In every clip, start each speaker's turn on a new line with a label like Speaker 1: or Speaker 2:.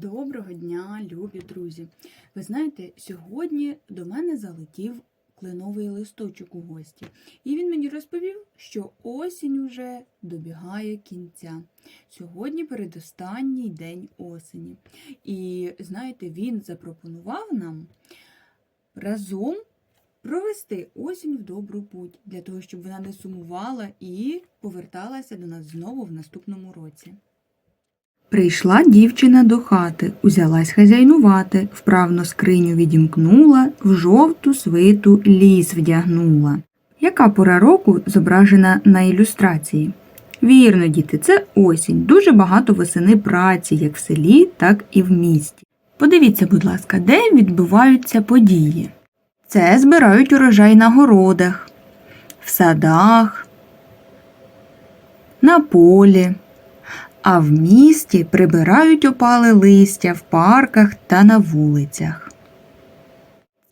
Speaker 1: Доброго дня, любі друзі! Ви знаєте, сьогодні до мене залетів кленовий листочок у гості, і він мені розповів, що осінь уже добігає кінця. Сьогодні передостанній день осені. І знаєте, він запропонував нам разом провести осінь в добру путь, для того, щоб вона не сумувала і поверталася до нас знову в наступному році. Прийшла дівчина до хати, узялась хазяйнувати, вправно скриню відімкнула, в жовту свиту ліс вдягнула. Яка пора року зображена на ілюстрації? Вірно, діти, це осінь. Дуже багато весени праці, як в селі, так і в місті. Подивіться, будь ласка, де відбуваються події. Це збирають урожай на городах, в садах, на полі а в місті прибирають опале листя в парках та на вулицях.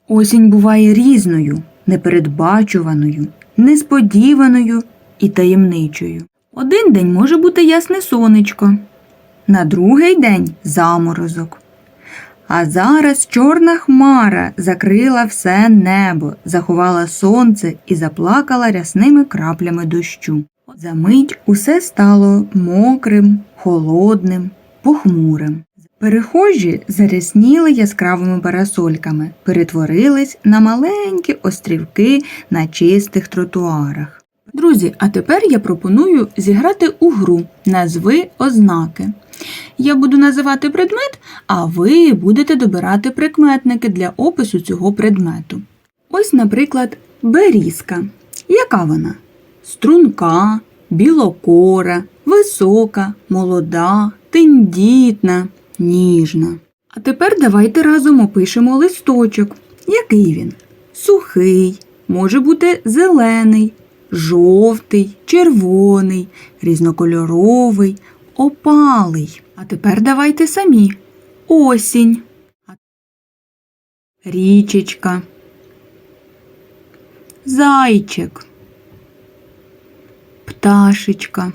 Speaker 1: Осінь буває різною, непередбачуваною, несподіваною і таємничою. Один день може бути ясне сонечко, на другий день заморозок. А зараз чорна хмара закрила все небо, заховала сонце і заплакала рясними краплями дощу. Замить усе стало мокрим, холодним, похмурим. Перехожі зарясніли яскравими парасольками, перетворились на маленькі острівки на чистих тротуарах. Друзі, а тепер я пропоную зіграти у гру Назви ознаки. Я буду називати предмет, а ви будете добирати прикметники для опису цього предмету. Ось, наприклад, берізка. Яка вона? Струнка, білокора, висока, молода, тендітна, ніжна. А тепер давайте разом опишемо листочок. Який він? Сухий, може бути зелений, жовтий, червоний, різнокольоровий, опалий. А тепер давайте самі. Осінь. Річечка. Зайчик пташечка,